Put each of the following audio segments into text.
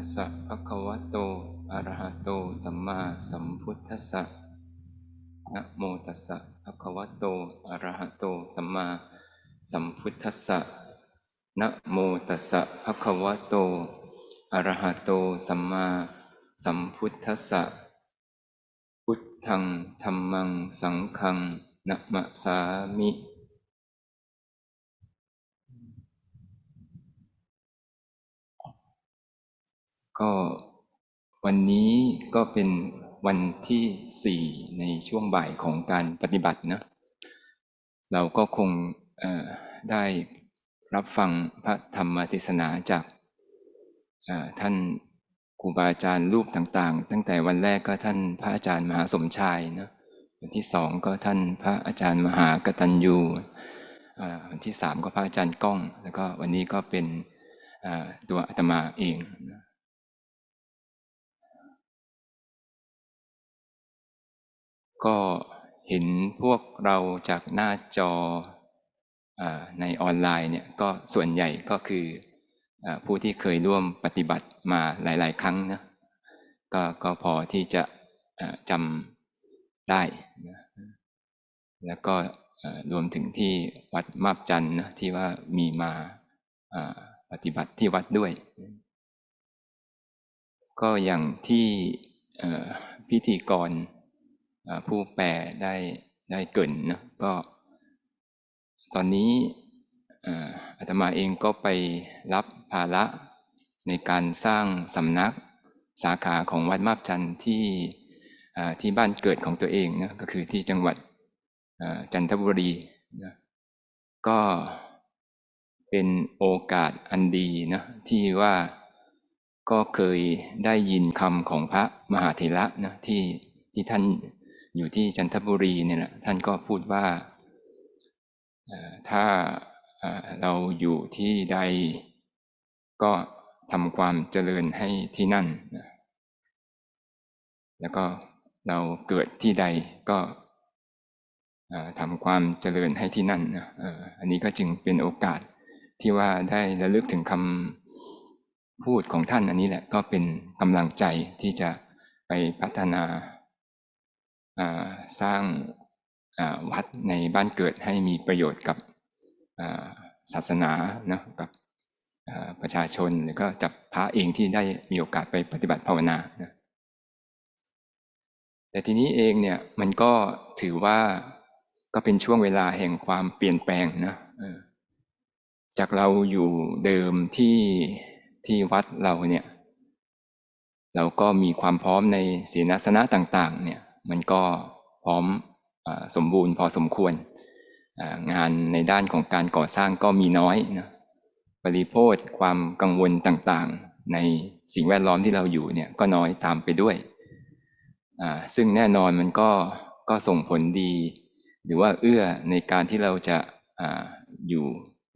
ตัสสะภะคะวะโต อะระหะโต สัมมาสัมพุทธัสสะ นะโมตัสสะภะคะวะโต อะระหะโต สัมมาสัมพุทธัสสะ นะโมตัสสะภะคะวะโต อะระหะโต สัมมาสัมพุทธัสสะ พุทธังธัมมัง สังฆังนะมะสามิ ก็วันนี้ก็เป็นวันที่สี่ในช่วงบ่ายของการปฏิบัตินะ เราก็คงได้รับฟังพระธรรมเทศนาจากท่านครูบาอาจารย์รูปต่างๆ ตั้งแต่วันแรกก็ท่านพระอาจารย์มหาสมชายนะวันที่สองก็ท่านพระอาจารย์มหากตัญญูวันที่สามก็พระอาจารย์ก้อง แล้วก็วันนี้ก็เป็นตัวอาตมาเองนะ ก็เห็นพวกเราจากหน้าจออในออนไลน์เนี่ยก็ส่วนใหญ่ก็คืออผู้ที่เคยร่วมปฏิบัติมาหลาย ๆ ครั้งนะก็ก็พอที่จะจำได้นะแล้วก็รวมถึงที่วัดมาบจันทร์นะที่ว่ามีมาปฏิบัติที่วัดด้วย ก็อย่างที่พิธีกร ผู้แปลได้ได้เกินนะก็ตอนนี้อาตมาเองก็ไปรับภาระในการสร้างสำนักสาขาของวัดมาบจันทร์ที่ที่บ้านเกิดของตัวเองนะก็คือที่จังหวัดจันทบุรีนะก็เป็นโอกาสอันดีนะที่ว่าก็เคยได้ยินคำของพระมหาเถระนะที่ที่ท่าน อยู่ที่จันทบุรีเนี่ยนะท่านก็พูดว่าถ้าเราอยู่ที่ใดก็ทำความเจริญให้ที่นั่น แล้วก็เราเกิดที่ใดก็ทำความเจริญให้ที่นั่นอันนี้ก็จึงเป็นโอกาสที่ว่าได้ระลึกถึงคำพูดของท่านอันนี้แหละก็เป็นกำลังใจที่จะไปพัฒนา สร้างวัดในบ้านเกิดให้มีประโยชน์กับศาสนานะกับประชาชนหรือก็จับพระเองที่ได้มีโอกาสไปปฏิบัติภาวนานะแต่ทีนี้เองเนี่ยมันก็ถือว่าก็เป็นช่วงเวลาแห่งความเปลี่ยนแปลงนะจากเราอยู่เดิมที่ที่วัดเราเนี่ย เราก็มีความพร้อมในศีลสนะต่าง ๆ เนี่ย มันก็พร้อมอสมบูรณ์พอสมควรงานในด้านของการก่อสร้างก็มีน้อยนะปริโภคความกังวลต่างๆ ในสิ่งแวดล้อมที่เราอยู่เนี่ยก็น้อยตามไปด้วย ซึ่งแน่นอนมันก็ก็ส่งผลดี หรือว่าเอื้อในการที่เราจะออยู่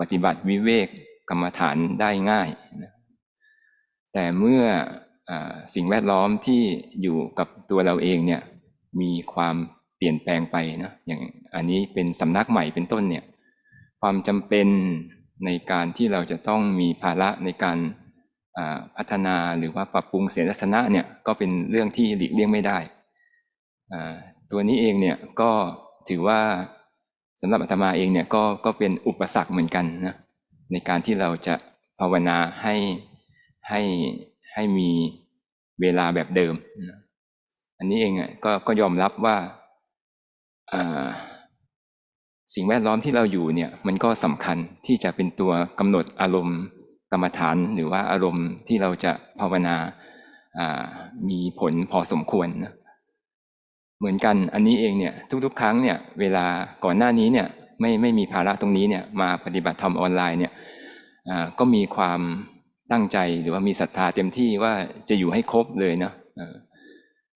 ปฏิบัติวิเวกกรรมฐานได้ง่ายนะแต่เมื่ออสิ่งแวดล้อมที่อยู่กับตัวเราเองเนี่ย มีความเปลี่ยนแปลงไปนะอย่างอันนี้เป็นสำนักใหม่เป็นต้นเนี่ยความจำเป็นในการที่เราจะต้องมีภาระในการพัฒนาหรือว่าปรับปรุงเสนาสนะเนี่ยก็เป็นเรื่องที่หลีกเลี่ยงไม่ได้ ตัวนี้เองเนี่ยก็ถือว่าสำหรับอาตมาเองเนี่ยก็ก็เป็นอุปสรรคเหมือนกันนะในการที่เราจะภาวนาให้ให้ให้มีเวลาแบบเดิมนะ อันนี้เองอะก็ก็ยอมรับว่าสิ่งแวดล้อมที่เราอยู่เนี่ยมันก็สำคัญที่จะเป็นตัวกำหนดอารมณ์กรรมฐานหรือว่าอารมณ์ที่เราจะภาวนามีผลพอสมควรนะเหมือนกันอันนี้เองเนี่ยทุกๆ ครั้งเนี่ยเวลาก่อนหน้านี้เนี่ยไม่ไม่มีภาระตรงนี้เนี่ยมาปฏิบัติธรรมออนไลน์เนี่ยก็มีความตั้งใจหรือว่ามีศรัทธาเต็มที่ว่าจะอยู่ให้ครบเลยเนาะ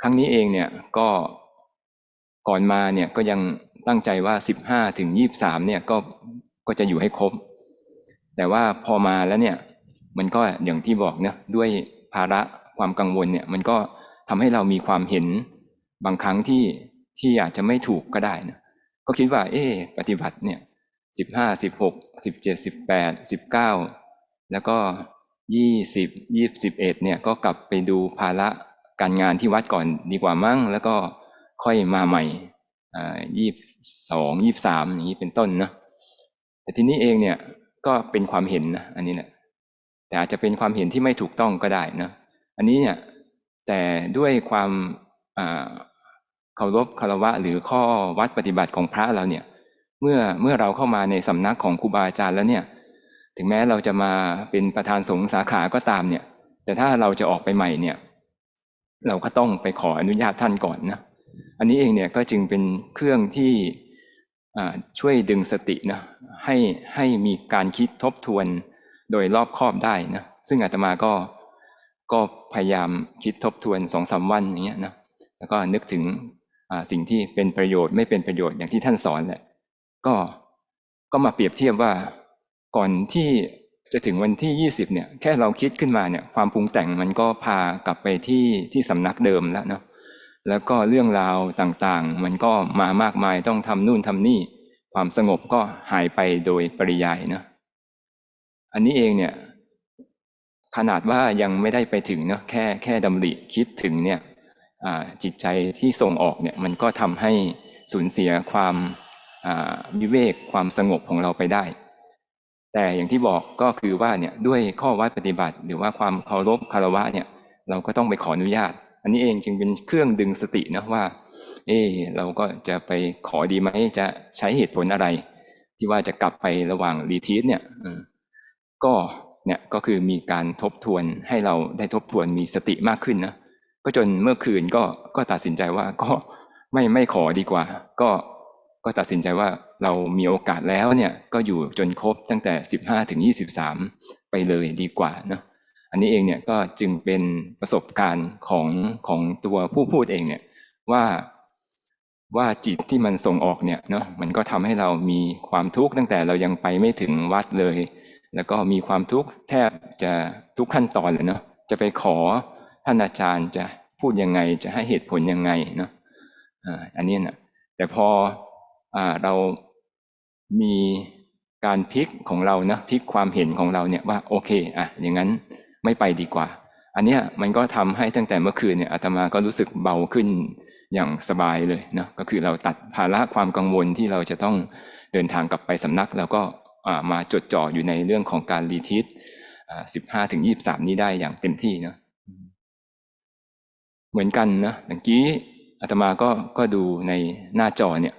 ครั้งนี้เองเนี่ยก็ก่อนมาเนี่ยก็ยังตั้งใจว่าสิบห้าถึงยี่สามเนี่ยก็ก็จะอยู่ให้ครบ แต่ว่าพอมาแล้วเนี่ยมันก็อย่างที่บอกเนะด้วยภาระความกังวลเนี่ยมันก็ทำให้เรามีความเห็นบางครั้งที่ที่อาจจะไม่ถูกก็ได้นะก็คิดว่า เอ๊ปฏิบัติเนี่ยสิบห้าสิบหกสิบเจ็ดสิบแปดสิบเก้าแล้วก็ยี่สิบยี่สิบเอ็ดเนี่ยก็กลับไปดูภาระ การงานที่วัดก่อนดีกว่ามั้งแล้วก็ค่อยมาใหม่ยี่สองยี่สามอย่างนี้เป็นต้นนะแต่ทีนี้เองเนี่ยก็เป็นความเห็นนะอันนี้แหละแต่อาจจะเป็นความเห็นที่ไม่ถูกต้องก็ได้นะอันนี้เนี่ยแต่ด้วยความเคารพคารวะหรือข้อวัดปฏิบัติของพระเราเนี่ยเมื่อเมื่อเราเข้ามาในสำนักของครูบาอาจารย์แล้วเนี่ยถึงแม้เราจะมาเป็นประธานสงฆ์สาขาก็ตามเนี่ยแต่ถ้าเราจะออกไปใหม่เนี่ย เราก็ต้องไปขออนุญาตท่านก่อนนะอันนี้เองเนี่ยก็จึงเป็นเครื่องที่ช่วยดึงสตินะให้ให้มีการคิดทบทวนโดยรอบคอบได้นะซึ่งอาตมาก็ก็พยายามคิดทบทวนสองสาวันอย่างเงี้ยนะแล้วก็นึกถึงสิ่งที่เป็นประโยชน์ไม่เป็นประโยชน์อย่างที่ท่านสอนแหละก็ก็มาเปรียบเทียบว่าก่อนที่ จะถึงวันที่ยี่สิบเนี่ยแค่เราคิดขึ้นมาเนี่ยความปรุงแต่งมันก็พากลับไปที่ที่สำนักเดิมแล้วเนาะแล้วก็เรื่องราวต่างๆ มันก็มามากมายต้องทำนู่นทำนี่ ความสงบก็หายไปโดยปริยายนะอันนี้เองเนี่ยขนาดว่ายังไม่ได้ไปถึงเนาะแค่แค่ดำริคิดถึงเนี่ยจิตใจที่ส่งออกเนี่ยมันก็ทำให้สูญเสียความวิเวกความสงบของเราไปได้ แต่อย่างที่บอกก็คือว่าเนี่ยด้วยข้อวัดปฏิบัติ หรือว่าความเคารพคารวะเนี่ยเราก็ต้องไปขออนุญาต อันนี้เองจึงเป็นเครื่องดึงสตินะว่า เออเราก็จะไปขอดีไหมจะใช้เหตุผลอะไร ที่ว่าจะกลับไประหว่างรีทีสเนี่ยก็เนี่ยก็คือมีการทบทวนให้เราได้ทบทวนมีสติมากขึ้นนะก็จนเมื่อคืนก็ก็ตัดสินใจว่าก็ไม่ไม่ขอดีกว่า ก็ ก็ตัดสินใจว่าเรามีโอกาสแล้วเนี่ยก็อยู่จนครบตั้งแต่สิบห้าถึงยี่สิบสามไปเลยดีกว่าเนาะอันนี้เองเนี่ยก็จึงเป็นประสบการณ์ของของตัวผู้พูดเองเนี่ยว่าว่าจิตที่มันส่งออกเนี่ยเนาะมันก็ทำให้เรามีความทุกข์ตั้งแต่เรายังไปไม่ถึงวัดเลย แล้วก็มีความทุกข์แทบจะทุกขั้นตอนเลยเนาะจะไปขอท่านอาจารย์จะพูดยังไงจะให้เหตุผลยังไงเนาะอันนี้นะแต่พอ เรามีการพลิกของเรานะพลิกความเห็นของเราเนี่ยว่าโอเคอะอย่างนั้นไม่ไปดีกว่า อันเนี้ยมันก็ทำให้ตั้งแต่เมื่อคืนเนี่ยอาตมาก็รู้สึกเบาขึ้นอย่างสบายเลยนะก็คือเราตัดภาระความกังวลที่เราจะต้องเดินทางกลับไปสำนัก แล้วก็มาจดจ่ออยู่ในเรื่องของการรีทิสสิบห้าถึงยี่บสามนี้ได้อย่างเต็มที่นะเหมือนกันนะเมื่อกี้อาตมาก็ก็ดูในหน้าจอเนี่ย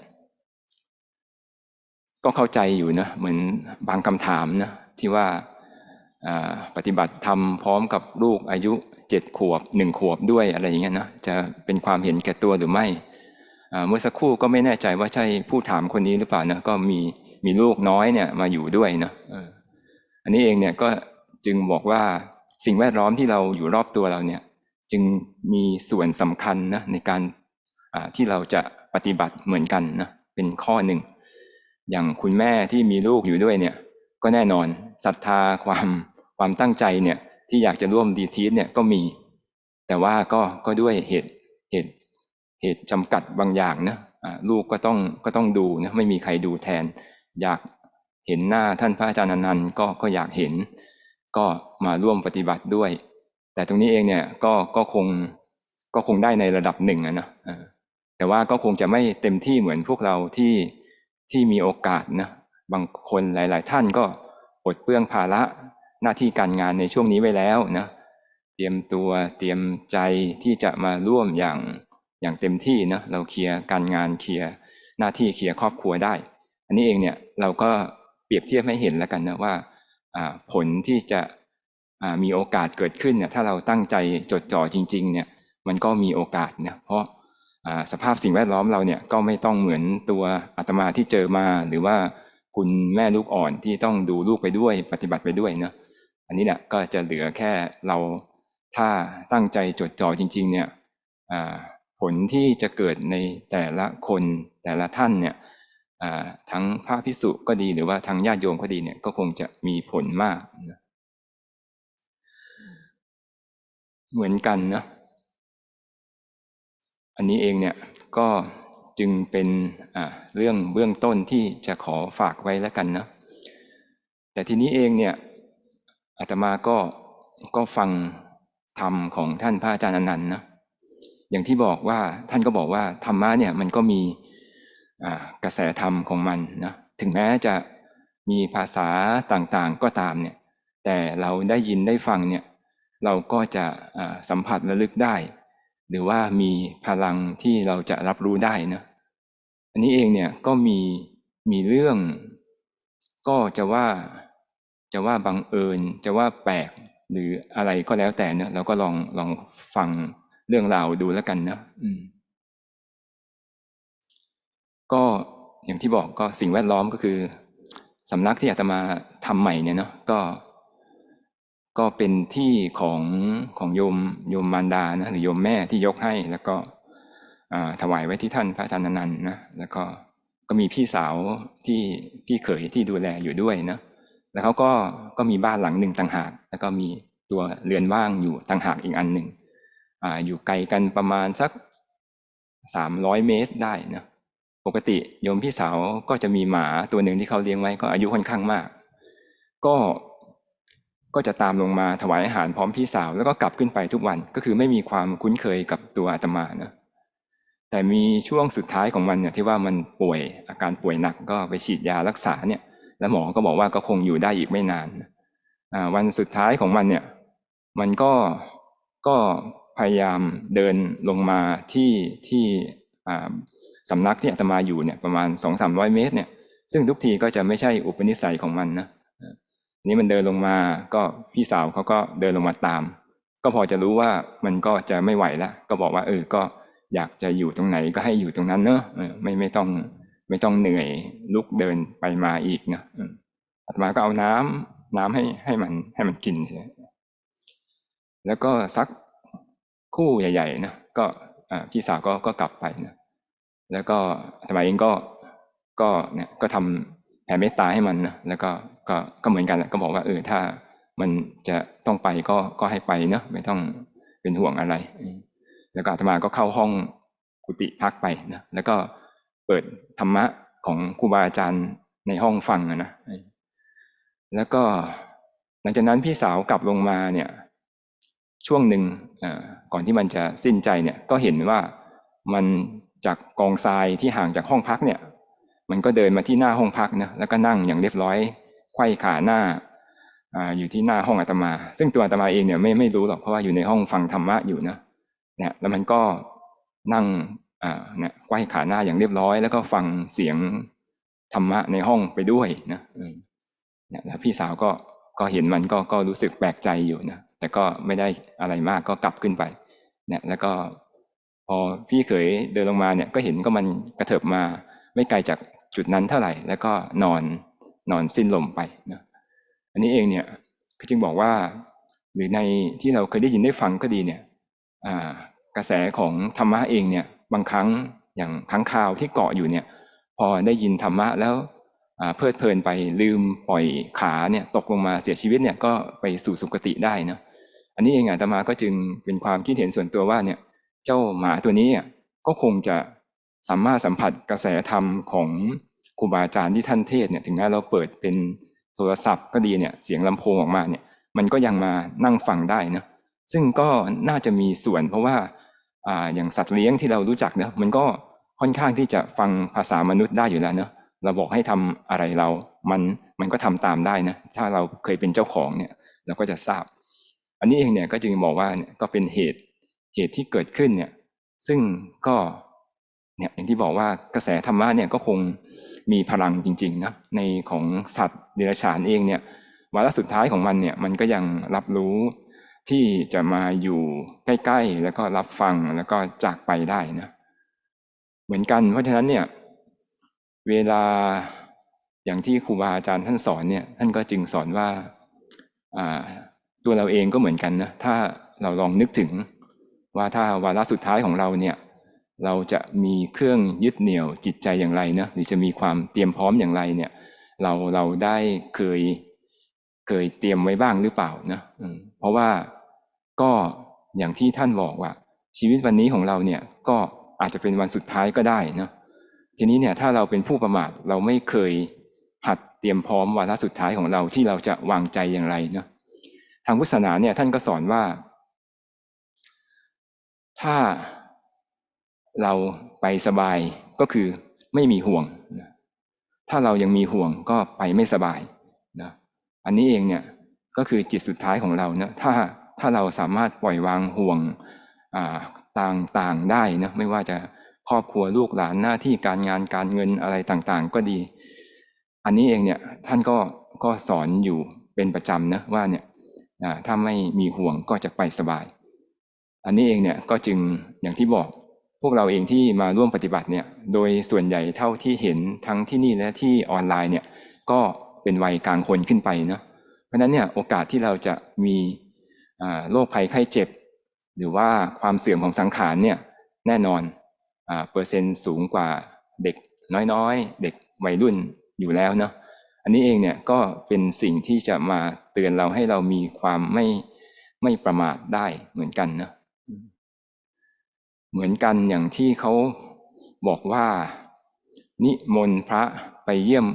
ก็เข้าใจอยู่นะเหมือนบางคำถามนะที่ว่าปฏิบัติธรรมพร้อมกับลูกอายุเจ็ดขวบหนึ่งขวบด้วยอะไรอย่างเงี้ยนะจะเป็นความเห็นแก่ตัวหรือไม่เมื่อสักครู่ก็ไม่แน่ใจว่าใช่ผู้ถามคนนี้หรือเปล่านะก็มีมีลูกน้อยเนี่ยมาอยู่ด้วยนะอันนี้เองเนี่ยก็จึงบอกว่าสิ่งแวดล้อมที่เราอยู่รอบตัวเราเนี่ยจึงมีส่วนสำคัญนะในการที่เราจะปฏิบัติเหมือนกันนะเป็นข้อหนึ่ง อย่างคุณแม่ที่มีลูกอยู่ด้วยเนี่ย ก็แน่นอนศรัทธาความความตั้งใจเนี่ยที่อยากจะร่วมดีทีสเนี่ยก็มี แต่ว่าก็ก็ด้วยเหตุเหตุเหตุจำกัดบางอย่างนะลูกก็ต้องก็ต้องดูนะไม่มีใครดูแทน อยากเห็นหน้าท่านพระอาจารย์นันต์ก็ก็อยากเห็น ก็มาร่วมปฏิบัติด้วย แต่ตรงนี้เองเนี่ยก็ก็คงก็คงได้ในระดับหนึ่งนะแต่ว่าก็คงจะไม่เต็มที่เหมือนพวกเราที่ ที่มีโอกาสนะบางคนหลาย ๆ ท่านก็อดเปื้องภาระหน้าที่การงานในช่วงนี้ไว้แล้วนะเตรียมตัวเตรียมใจที่จะมาร่วมอย่างอย่างเต็มที่นะเราเคลียร์การงานเคลียร์หน้าที่เคลียร์ครอบครัวได้ อันนี้เองเนี่ยเราก็เปรียบเทียบให้เห็นแล้วกันนะว่าผลที่จะมีโอกาสเกิดขึ้นเนี่ยถ้าเราตั้งใจจดจ่อจริง ๆ เนี่ยมันก็มีโอกาสนะเพราะ สภาพสิ่งแวดล้อมเราเนี่ยก็ไม่ต้องเหมือนตัวอาตมาที่เจอมา หรือว่าคุณแม่ลูกอ่อนที่ต้องดูลูกไปด้วยปฏิบัติไปด้วยเนาะอันนี้เนี่ยก็จะเหลือแค่เราถ้าตั้งใจจดจ่อจริง ๆ เนี่ยผลที่จะเกิดในแต่ละคนแต่ละท่านเนี่ยทั้งพระพิสุก็ดีหรือว่าทั้งญาติโยมก็ดีเนี่ยก็คงจะมีผลมาก เหมือนกันนะ อันนี้เองเนี่ยก็จึงเป็นเรื่องเบื้องต้นที่จะขอฝากไว้แล้วกันนะแต่ทีนี้เองเนี่ยอาตมาก็ก็ฟังธรรมของท่านพระอาจารย์อนันต์นะอย่างที่บอกว่าท่านก็บอกว่าธรรมะเนี่ยมันก็มีกระแสธรรมของมันนะถึงแม้จะมีภาษาต่างๆก็ตามเนี่ยแต่เราได้ยินได้ฟังเนี่ยเราก็จะสัมผัสระลึกได้ หรือว่ามีพลังที่เราจะรับรู้ได้นะอันนี้เองเนี่ยก็มีมีเรื่อง ก็จะว่าจะว่าบังเอิญ จะว่าแปลกหรืออะไรก็แล้วแต่เนะเราก็ลองลองฟังเรื่องราวดูแล้วกันนะอืมก็อย่างที่บอกก็สิ่งแวดล้อมก็คือสำนักที่อาตมาทำใหม่เนี่ยเนาะก็ ก็เป็นที่ของของโยมโยมมารดานะหรือโยมแม่ที่ยกให้แล้วก็ถวายไว้ที่ท่านพระอาจารย์นันนะแล้วก็ก็มีพี่สาวที่พี่เขยที่ดูแลอยู่ด้วยนะแล้วเขาก็ก็มีบ้านหลังหนึ่งต่างหาก แล้วก็มีตัวเรือนว่างอยู่ต่างหากอีกอันหนึ่งออยู่ไกลกันประมาณสักสามร้อยเมตรได้นะปกติโยมพี่สาวก็จะมีหมาตัวหนึ่งที่เขาเลี้ยงไว้ก็อายุค่อนข้างมาก ก็ ก็จะตามลงมาถวายอาหารพร้อมพี่สาว แล้วก็กลับขึ้นไปทุกวันก็คือไม่มีความคุ้นเคยกับตัวอาตมานะแต่มีช่วงสุดท้ายของมันเนี่ยที่ว่ามันป่วยอาการป่วยหนักก็ไปฉีดยารักษาเนี่ยแล้วหมอก็บอกว่าก็คงอยู่ได้อีกไม่นานวันสุดท้ายของมันเนี่ยมันก็ก็พยายามเดินลงมาที่ที่สำนักที่อาตมาอยู่เนี่ยประมาณสองสามร้อยเมตรเนี่ยซึ่งทุกทีก็จะไม่ใช่อุปนิสัยของมันนะ นี่มันเดินลงมาก็พี่สาวเขาก็เดินลงมาตาม ก็พอจะรู้ว่ามันก็จะไม่ไหวแล้วก็บอกว่า เออก็อยากจะอยู่ตรงไหนก็ให้อยู่ตรงนั้นเนอะไม่ไม่ต้องไม่ต้องเหนื่อยลุกเดินไปมาอีกนะอาตมาก็เอาน้ำน้ำให้ให้มันให้มันกินแล้วก็ซักคู่ใหญ่ๆนะก็พี่สาวก็ก็กลับไปนะแล้วก็ทำไมเองก็ก็เนี่ยก็ทำแผ่เมตตาให้มันนะแล้วก็ก็ก็เหมือนกันแหละก็บอกว่าเออถ้ามันจะต้องไปก็ก็ให้ไปเนาะไม่ต้องเป็นห่วงอะไร แล้วก็อาตมาก็เข้าห้องกุฏิพักไปนะแล้วก็เปิดธรรมะของครูบาอาจารย์ในห้องฟังนะแล้วก็หลังจากนั้นพี่สาวกลับลงมาเนี่ยช่วงหนึ่งก่อนที่มันจะสิ้นใจเนี่ยก็เห็นว่ามันจากกองทรายที่ห่างจากห้องพักเนี่ย มันก็เดินมาที่หน้าห้องพักนะแล้วก็นั่งอย่างเรียบร้อยไขว้ขาหน้าอยู่ที่หน้าห้องอาตมา ซึ่งตัวอาตมาเองเนี่ยไม่ไม่รู้หรอกเพราะว่าอยู่ในห้องฟังธรรมะอยู่นะเนี่ยแล้วมันก็นั่งเนี่ยไขว้ขาหน้าอย่างเรียบร้อย แล้วก็ฟังเสียงธรรมะในห้องไปด้วยนะเนี่ยแล้วพี่สาวก็ก็เห็นมันก็ก็รู้สึกแปลกใจอยู่นะแต่ก็ไม่ได้อะไรมากก็กลับขึ้นไปเนี่ยแล้วก็พอพี่เขยเดินลงมาเนี่ยก็เห็นก็มันกระเถิบมาไม่ไกลจาก จุดนั้นเท่าไหร่ แล้วก็นอนนอนสิ้นลมไปนะอันนี้เองเนี่ยก็จึงบอกว่า หรือในที่เราเคยได้ยินได้ฟังก็ดีเนี่ยกระแสของธรรมะเองเนี่ยบางครั้งอย่างครั้งคราวที่เกาะอยู่เนี่ย พอได้ยินธรรมะแล้วเพลิดเพลินไปลืมปล่อยขาเนี่ยตกลงมาเสียชีวิตเนี่ยก็ไปสู่สุคติได้นะอันนี้เองอาตมาก็จึงเป็นความคิดเห็นส่วนตัวว่าเนี่ยเจ้าหมาตัวนี้ก็คงจะ สามารถสัมผัสกระแสธรรมของครูบาอาจารย์ที่ท่านเทศเนี่ยถึงแม้เราเปิดเป็นโทรศัพท์ก็ดีเนี่ยเสียงลำโพงออกมาเนี่ยมันก็ยังมานั่งฟังได้นะซึ่งก็น่าจะมีส่วนเพราะว่าอ่าอย่างสัตว์เลี้ยงที่เรารู้จักเนะมันก็ค่อนข้างที่จะฟังภาษามนุษย์ได้อยู่แล้วเนะเราบอกให้ทำอะไรเรา มันมันก็ทำตามได้นะถ้าเราเคยเป็นเจ้าของเนี่ยเราก็จะทราบ อันนี้เองเนี่ยก็จึงบอกว่าเนี่ยก็เป็นเหตุเหตุที่เกิดขึ้นเนี่ยซึ่งก็ เนี่ยอย่างที่บอกว่ากระแสธรรมะเนี่ยก็คงมีพลังจริงๆนะในของสัตว์เดรัจฉานเองเนี่ยวาระสุดท้ายของมันเนี่ยมันก็ยังรับรู้ที่จะมาอยู่ใกล้ๆ แล้วก็รับฟังแล้วก็จากไปได้นะเหมือนกันเพราะฉะนั้นเนี่ยเวลาอย่างที่ครูบาอาจารย์ท่านสอนเนี่ยท่านก็จึงสอนว่าตัวเราเองก็เหมือนกันนะถ้าเราลองนึกถึงว่าถ้าวาระสุดท้ายของเราเนี่ย เราจะมีเครื่องยึดเหนี่ยวจิตใจอย่างไรนะหรือจะมีความเตรียมพร้อมอย่างไรเนี่ย เราเราได้เคยเคยเตรียมไว้บ้างหรือเปล่านะเพราะว่าก็อย่างที่ท่านบอกว่า ชีวิตวันนี้ของเราเนี่ยก็อาจจะเป็นวันสุดท้ายก็ได้นะทีนี้เนี่ยถ้าเราเป็นผู้ประมาทเราไม่เคยหัดเตรียมพร้อมวาระสุดท้ายของเราที่เราจะวางใจอย่างไรเนาะทางพุทธศาสนาเนี่ยท่านก็สอนว่า ถ้า เราไปสบายก็คือไม่มีห่วงนะถ้าเรายังมีห่วงก็ไปไม่สบายนะอันนี้เองเนี่ยก็คือจิตสุดท้ายของเรานะถ้าถ้าเราสามารถปล่อยวางห่วงต่างๆได้นะไม่ว่าจะครอบครัวลูกหลานหน้าที่การงานการเงินอะไรต่างๆ ก็ดี อันนี้เองเนี่ยท่านก็ก็สอนอยู่เป็นประจำนะว่าเนี่ยถ้าไม่มีห่วงก็จะไปสบาย อันนี้เองเนี่ยก็จึงอย่างที่บอก พวกเราเองที่มาร่วมปฏิบัติเนี่ย โดยส่วนใหญ่เท่าที่เห็นทั้งที่นี่และที่ออนไลน์เนี่ย ก็เป็นวัยกลางคนขึ้นไปเนาะ เพราะนั้นเนี่ยโอกาสที่เราจะมีโรคภัยไข้เจ็บ หรือว่าความเสื่อมของสังขารเนี่ยแน่นอนเปอร์เซ็นต์สูงกว่าเด็กน้อยๆ เด็กวัยรุ่นอยู่แล้วเนาะ อันนี้เองเนี่ยก็เป็นสิ่งที่จะมาเตือนเราให้เรามีความไม่ไม่ประมาทได้เหมือนกันเนาะ เหมือนกันอย่างที่เขาบอกว่า นิมนต์พระไปเยี่ยม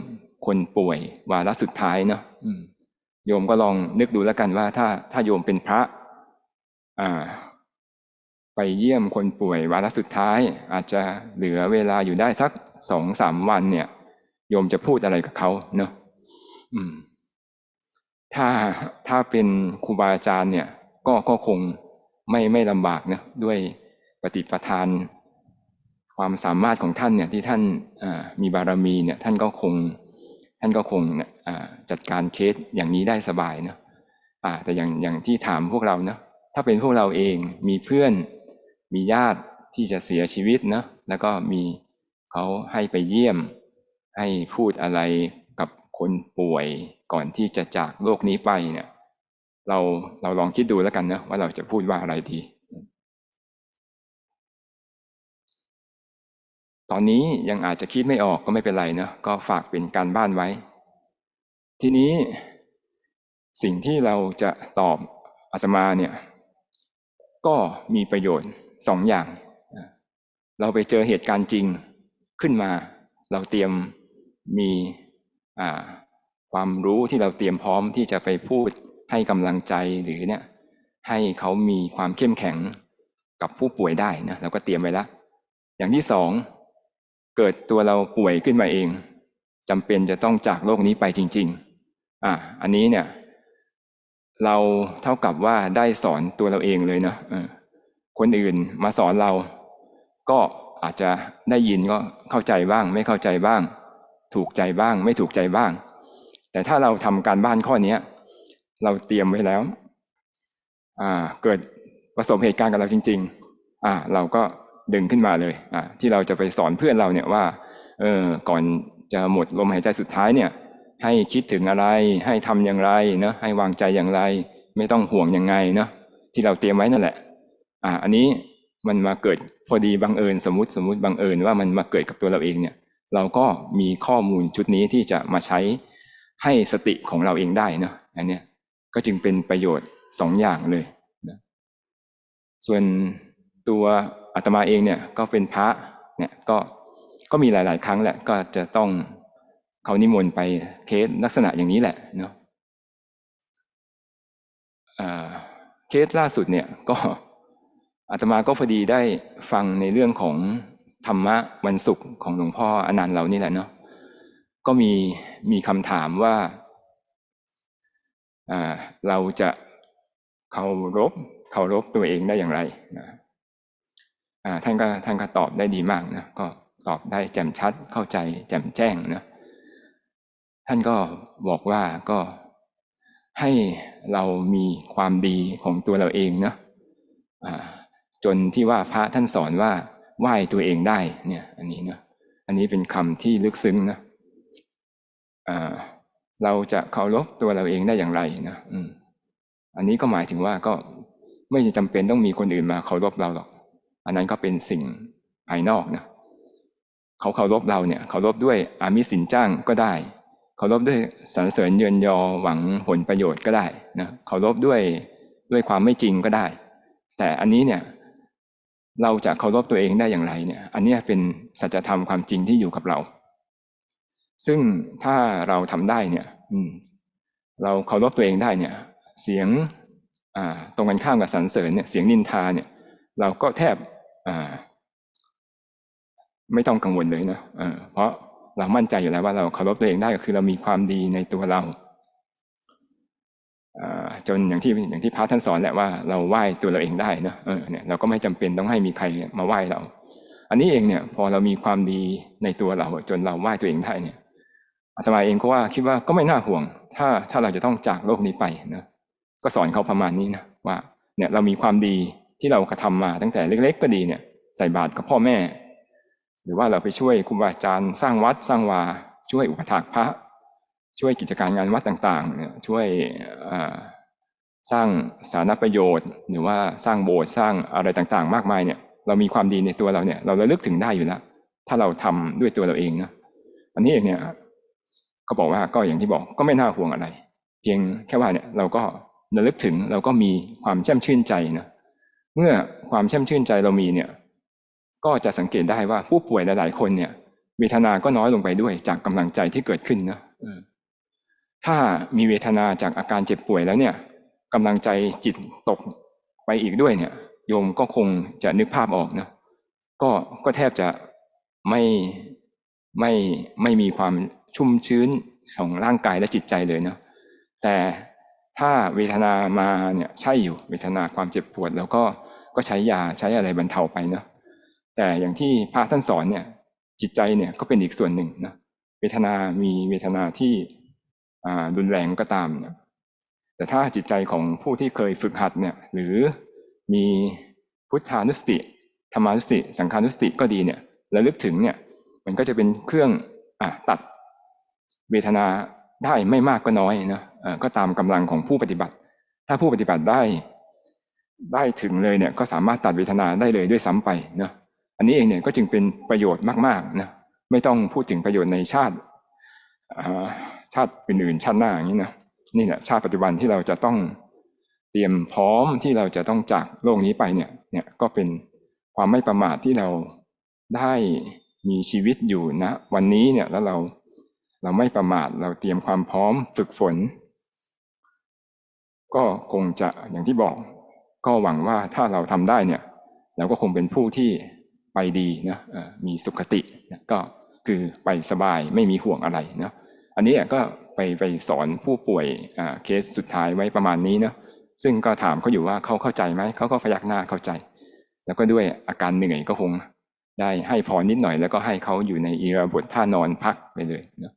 คนป่วยวาระสุดท้ายเนาะโยมก็ลองนึกดูแล้วกันว่า ถ้าถ้าโยมเป็นพระ อ่า ไปเยี่ยมคนป่วยวาระสุดท้าย อาจจะเหลือเวลาอยู่ได้สักสองสามวันเนี่ย โยมจะพูดอะไรกับเขาเนาะอืมถ้าถ้าเป็นครูบาอาจารย์เนี่ย ก็ก็คงไม่ไม่ลำบากเนะด้วย ปฏิปทาน ความสามารถของท่านเนี่ยที่ท่านมีบารมีเนี่ยท่านก็คงท่านก็คงจัดการเคสอย่างนี้ได้สบายเนาะแต่อย่างอย่างที่ถามพวกเราเนาะถ้าเป็นพวกเราเองมีเพื่อนมีญาติที่จะเสียชีวิตเนาะแล้วก็มีเขาให้ไปเยี่ยม ให้พูดอะไรกับคนป่วยก่อนที่จะจากโลกนี้ไปเนี่ยเราเราลองคิดดูแล้วกันนะว่าเราจะพูดว่าอะไรดี ตอนนี้ยังอาจจะคิดไม่ออกก็ไม่เป็นไรเนะก็ฝากเป็นการบ้านไว้ ทีนี้สิ่งที่เราจะตอบอาตมาเนี่ย ก็มีประโยชน์สองอย่าง เราไปเจอเหตุการณ์จริงขึ้นมา เราเตรียมมีความรู้ที่เราเตรียมพร้อมที่จะไปพูดให้กำลังใจหรือเนี่ย ให้เขามีความเข้มแข็งกับผู้ป่วยได้นะเราก็เตรียมไว้แล้วอย่างที่สอง เกิดตัวเราป่วยขึ้นมาเองจำเป็นจะต้องจากโลกนี้ไปจริง ๆ อะอันนี้เนี่ย เราเท่ากับว่าได้สอนตัวเราเองเลยเนาะคนอื่นมาสอนเรา ก็อาจจะได้ยินก็เข้าใจบ้าง ไม่เข้าใจบ้าง ถูกใจบ้าง ไม่ถูกใจบ้าง แต่ถ้าเราทำการบ้านข้อนี้เราเตรียมไว้แล้วอ่าเกิดประสบเหตุการณ์กับเราจริงๆอ่าเราก็ ดึงขึ้นมาเลยอะที่เราจะไปสอนเพื่อนเราเนี่ยว่าเออก่อนจะหมดลมหายใจสุดท้ายเนี่ย ให้คิดถึงอะไร ให้ทำอย่างไรเนาะให้วางใจอย่างไร ไม่ต้องห่วงยังไงเนาะที่เราเตรียมไว้นั่นแหละ อะอันนี้มันมาเกิดพอดีบังเอิญสมมติสมมติบังเอิญว่ามันมาเกิดกับตัวเราเองเนี่ย เราก็มีข้อมูลชุดนี้ที่จะมาใช้ให้สติของเราเองได้เนาะอันนี้ก็จึงเป็นประโยชน์สองอย่างเลยนะส่วนตัว อาตมาเองเนี่ยก็เป็นพระเนี่ยก็ก็มีหลาย ๆ ครั้งแหละก็จะต้องเขานิมนต์ไปเคสลักษณะอย่างนี้แหละเนาะเคสล่าสุดเนี่ยก็อาตมาก็พอดีได้ฟังในเรื่องของธรรมะวันศุกร์ของหลวงพ่ออนันต์เรานี่แหละเนาะก็มีมีคำถามว่าเราจะเคารพเคารพตัวเองได้อย่างไรนะ ท่านก็ท่านก็ตอบได้ดีมากนะก็ตอบได้แจ่มชัดเข้าใจ แจ่มแจ้งนะท่านก็บอกว่าก็ให้เรามีความดีของตัวเราเองนะจนที่ว่าพระท่านสอนว่าไหว้ตัวเองได้เนี่ยอันนี้นะอันนี้เป็นคำที่ลึกซึ้งนะเราจะเคารพตัวเราเองได้อย่างไรนะอันนี้ก็หมายถึงว่าก็ไม่จำเป็นต้องมีคนอื่นมาเคารพเราหรอก อันนั้นก็เป็นสิ่งภายนอกนะเขาเคารพเราเนี่ยเคารพด้วยอามิสินจ้างก็ได้เคารพด้วยสรรเสริญเยินยอหวังผลประโยชน์ก็ได้นะเคารพด้วยด้วยความไม่จริงก็ได้ แต่อันนี้เนี่ยเราจะเคารพตัวเองได้อย่างไรเนี่ย อันนี้เป็นสัจธรรมความจริงที่อยู่กับเรา ซึ่งถ้าเราทำได้เนี่ยอืมเราเคารพตัวเองได้เนี่ย เสียงอ่าตรงกันข้ามกับสรรเสริญเนี่ยเสียงนินทาเนี่ย เราก็แทบ ไม่ต้องกังวลเลยนะเพราะเรามั่นใจอยู่แล้วว่าเราเคารพตัวเองได้ก็คือเรามีความดีในตัวเราจนอย่างที่อย่างที่พระท่านสอนแหละว่าเราไหว้ตัวเราเองได้นะเออเนี่ยเราก็ไม่จำเป็นต้องให้มีใครมาไหว้เรา อันนี้เองเนี่ย พอเรามีความดีในตัวเรา จนเราไหว้ตัวเองได้เนี่ยอาตมาเองก็ว่าคิดว่าก็ไม่น่าห่วง ถ้าถ้าเราจะต้องจากโลกนี้ไปนะก็สอนเขาประมาณนี้นะว่า เนี่ยเรามีความดี ที่เรากระทามาตั้งแต่เล็ก ๆ ก็ดีเนี่ย ใส่บาตรกับพ่อแม่ หรือว่าเราไปช่วยครูบาอาจารย์สร้างวัดสร้างวาช่วยอุปถากพระ ช่วยกิจการงานวัดต่างๆเนี่ยช่วยสร้างสาธารณประโยชน์ หรือว่าสร้างโบสถ์สร้างอะไรต่างๆ มากมายเนี่ย เรามีความดีในตัวเราเนี่ย เราระลึกถึงได้อยู่แล้ว ถ้าเราทำด้วยตัวเราเองนะอันนี้เองเนี่ย ก็บอกว่าก็อย่างที่บอกก็ไม่น่าห่วงอะไร เพียงแค่ว่าเนี่ยเราก็ระลึกถึงเราก็มีความแช่มชื่นใจนะ เมื่อความแช่มชื่นใจเรามีเนี่ย ก็จะสังเกตได้ว่าผู้ป่วยหลาย ๆ คนเนี่ยเวทนาก็น้อยลงไปด้วยจากกำลังใจที่เกิดขึ้นนะถ้ามีเวทนาจากอาการเจ็บป่วยแล้วเนี่ยกำลังใจจิตตกไปอีกด้วยเนี่ย โยมก็คงจะนึกภาพออกนะก็ก็แทบจะไม่ไม่ไม่มีความชุ่มชื้นของร่างกายและจิตใจเลยนะแต่ถ้าเวทนามาเนี่ยใช่อยู่เวทนาความเจ็บปวด แล้วก็ ก็ใช้ยาใช้อะไรบรรเทาไปเนาะแต่อย่างที่พระท่านสอนเนี่ยจิตใจเนี่ยก็เป็นอีกส่วนหนึ่งนะเวทนามีเวทนาที่รุนแรงก็ตามเนี่ยแต่ถ้าจิตใจของผู้ที่เคยฝึกหัดเนี่ยหรือมีพุทธานุสติธรรมานุสติ สังขานุสติก็ดีเนี่ยระลึกถึงเนี่ยมันก็จะเป็นเครื่องอตัดเวทนาได้ไม่มากก็น้อยนะก็ตามกำลังของผู้ปฏิบัติ ถ้าผู้ปฏิบัติได้ ได้ถึงเลยเนี่ยก็สามารถตัดเวทนาได้เลยด้วยซ้ำไปเนาะอันนี้เองเนี่ยก็จึงเป็นประโยชน์มากๆนะไม่ต้องพูดถึงประโยชน์ในชาติชาติอื่นๆชาติหน้าอย่างนี้นะนี่แหละชาติปัจจุบันที่เราจะต้องเตรียมพร้อมที่เราจะต้องจากโลกนี้ไปเนี่ยเนี่ยก็เป็นความไม่ประมาทที่เราได้มีชีวิตอยู่นะ วันนี้เนี่ยแล้วเราเราไม่ประมาทเราเตรียมความพร้อมฝึกฝน ก็คงจะอย่างที่บอก ก็หวังว่าถ้าเราทำได้เนี่ยเราก็คงเป็นผู้ที่ไปดีนะมีสุขติก็คือไปสบายไม่มีห่วงอะไรเนาะอันนี้ก็ไปไปสอนผู้ป่วยเคสสุดท้ายไว้ประมาณนี้เนาะซึ่งก็ถามเขาอยู่ว่าเขาเข้าใจไหมเขาก็พยักหน้าเข้าใจ แล้วก็ด้วยอาการเหนื่อยก็คงได้ให้พรนิดหน่อย แล้วก็ให้เขาอยู่ในอีรบทท่านอนพักไปเลยเนาะ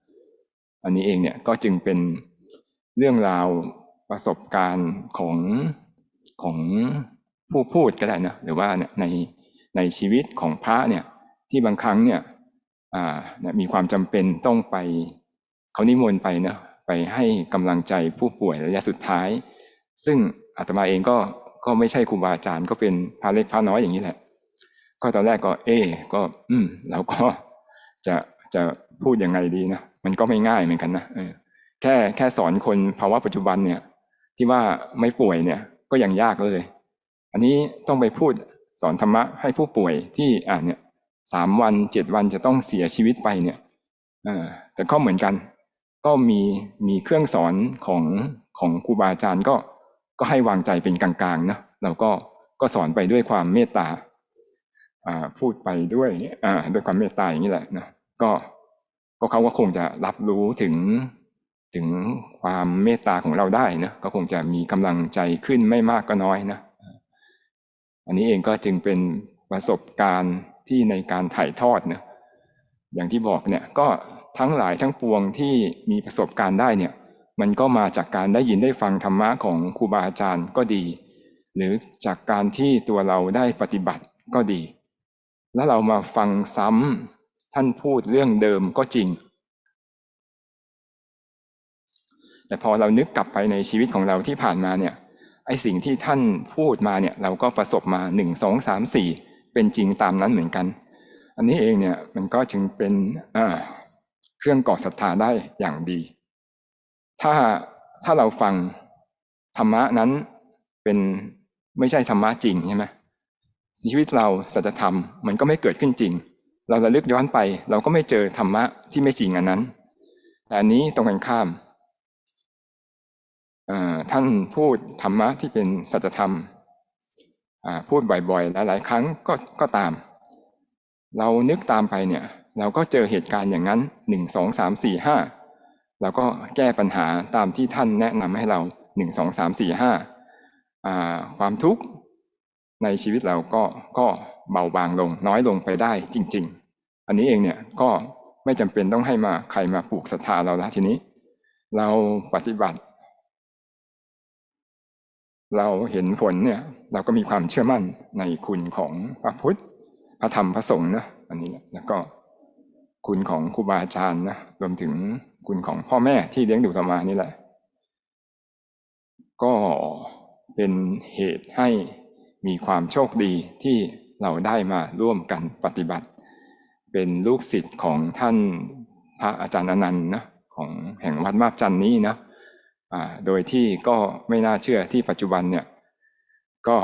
อันนี้เองเนี่ยก็จึงเป็นเรื่องราวประสบการณ์ของ ของผู้พูดก็ได้นะหรือว่าในในชีวิตของพระเนี่ยที่บางครั้งเนี่ยมีความจำเป็นต้องไปเขานิมนต์ไปนะไปให้กำลังใจผู้ป่วยระยะสุดท้าย ซึ่งอาตมาเองก็ก็ไม่ใช่ครูบาอาจารย์ก็เป็นพระเล็กพระน้อยอย่างนี้แหละ ก็ตอนแรกก็ เอก็อืมเราก็จะจะพูดยังไงดีนะมันก็ไม่ง่ายเหมือนกันนะแค่แค่สอนคนภาวะปัจจุบันเนี่ย ที่ว่าไม่ป่วยเนี่ย ก็ยังยากเลย อันนี้ต้องไปพูดสอนธรรมะให้ผู้ป่วยที่อ่าเนี่ยสามวันเจ็ดวันจะต้องเสียชีวิตไปเนี่ยแต่ก็เหมือนกัน ก็มีมีเครื่องสอนของของครูบาอาจารย์ก็ก็ให้วางใจเป็นกลางๆนะเราก็ก็สอนไปด้วยความเมตตาพูดไปด้วยด้วยความเมตตาอย่างนี้แหละนะก็ก็เขาก็คงจะรับรู้ถึง ถึงความเมตตาของเราได้นะก็คงจะมีกำลังใจขึ้นไม่มากก็น้อยนะ อันนี้เองก็จึงเป็นประสบการณ์ที่ในการถ่ายทอดนะอย่างที่บอกเนี่ยก็ทั้งหลายทั้งปวงที่มีประสบการณ์ได้เนี่ย มันก็มาจากการได้ยินได้ฟังธรรมะของครูบาอาจารย์ก็ดี หรือจากการที่ตัวเราได้ปฏิบัติก็ดี แล้วเรามาฟังซ้ำท่านพูดเรื่องเดิมก็จริง แต่พอเรานึกกลับไปในชีวิตของเราที่ผ่านมาเนี่ยไอสิ่งที่ท่านพูดมาเนี่ยเราก็ประสบมาหนึ่งสองสามสี่เป็นจริงตามนั้นเหมือนกัน อันนี้เองเนี่ยมันก็จึงเป็นเครื่องก่อศรัทธาได้อย่างดี ถ้าถ้าเราฟังธรรมะนั้นเป็นไม่ใช่ธรรมะจริงใช่ไหมชีวิตเราสัจธรรมมันก็ไม่เกิดขึ้นจริง เราระลึกย้อนไป เราก็ไม่เจอธรรมะที่ไม่จริงอันนั้น แต่อันนี้ตรงกันข้าม ท่านพูดธรรมะที่เป็นสัจธรรม พูดบ่อยๆ หลายๆ ครั้งก็ก็ตาม เรานึกตามไปเนี่ย เราก็เจอเหตุการณ์อย่างนั้นหนึ่งสองสามสี่ห้าเราก็แก้ปัญหาตามที่ท่านแนะนำให้เราหนึ่งสองสามสี่ห้าความทุกข์ในชีวิตเราก็ก็เบาบางลงน้อยลงไปได้จริง ๆ อันนี้เองเนี่ยก็ไม่จำเป็นต้องให้มาใครมาปลูกศรัทธาเราละทีนี้ เราปฏิบัติ เราเห็นผลเนี่ยเราก็มีความเชื่อมั่นในคุณของพระพุทธพระธรรมพระสงฆ์นะอันนี้นะแล้วก็คุณของครูบาอาจารย์นะรวมถึงคุณของพ่อแม่ที่เลี้ยงดูเรามานี่แหละ ก็เป็นเหตุให้มีความโชคดีที่เราได้มาร่วมกันปฏิบัติ เป็นลูกศิษย์ของท่านพระอาจารย์อนันต์นะของแห่งวัดมาบจันนี้นะ โดยที่ก็ไม่น่าเชื่อที่ปัจจุบันเนี่ยก็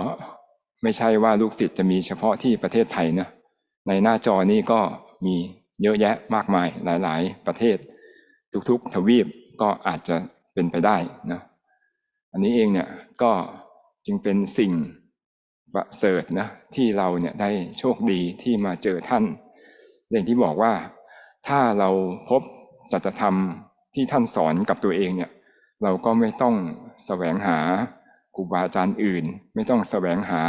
ไม่ใช่ว่าลูกศิษย์จะมีเฉพาะที่ประเทศไทยนะในหน้าจอนี้ก็มีเยอะแยะมากมายหลาย ๆ ประเทศ ทุกๆ ทวีปก็อาจจะเป็นไปได้นะอันนี้เองเนี่ยก็จึงเป็นสิ่งประเสริฐนะที่เราเนี่ยได้โชคดีที่มาเจอท่านอย่างที่บอกว่าถ้าเราพบสัจธรรมที่ท่านสอนกับตัวเองเนี่ย เราก็ไม่ต้องแสวงหาครูบาอาจารย์อื่น ไม่ต้องแสวงหา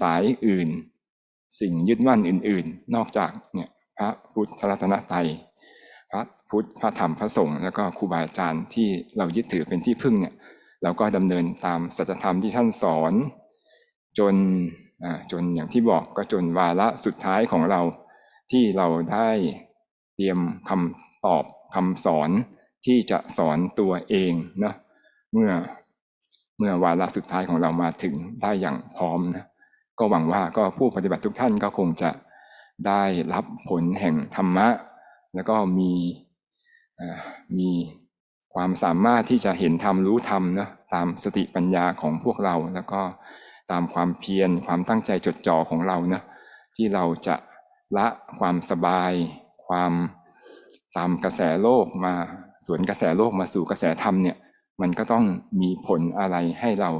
สายอื่น สิ่งยึดมั่นอื่น ๆ นอกจากเนี่ยพระพุทธรัตนตรัยพระพุทธพระธรรมพระสงฆ์แล้วก็ครูบาอาจารย์ที่เรายึดถือเป็นที่พึ่งเนี่ยเราก็ดำเนินตามสัจธรรมที่ท่านสอน จนจนอย่างที่บอกก็จนวาระสุดท้ายของเราที่เราได้เตรียมคำตอบคำสอน ที่จะสอนตัวเองเนะเมื่อเมื่อวาระสุดท้ายของเรามาถึงได้อย่างพร้อมนะก็หวังว่าก็ผู้ปฏิบัติทุกท่านก็คงจะได้รับผลแห่งธรรมะ แล้วก็มีมีความสามารถที่จะเห็นธรรมรู้ธรรมนะตามสติปัญญาของพวกเรา แล้วก็ตามความเพียรความตั้งใจจดจ่อของเรานะที่เราจะละความสบาย ความตามกระแสโลกมา สวนกระแสโลกมาสู่กระแสธรรมเนี่ยมันก็ต้องมีผลอะไรให้เรา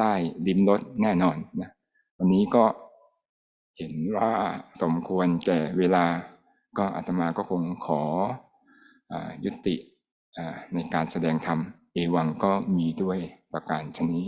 ได้ดิมรสแน่นอนนะวันนี้ก็เห็นว่าสมควรแก่เวลาก็อาตมาก็คงขออยุติในการแสดงธรรม เอวังก็มีด้วยประการชนี้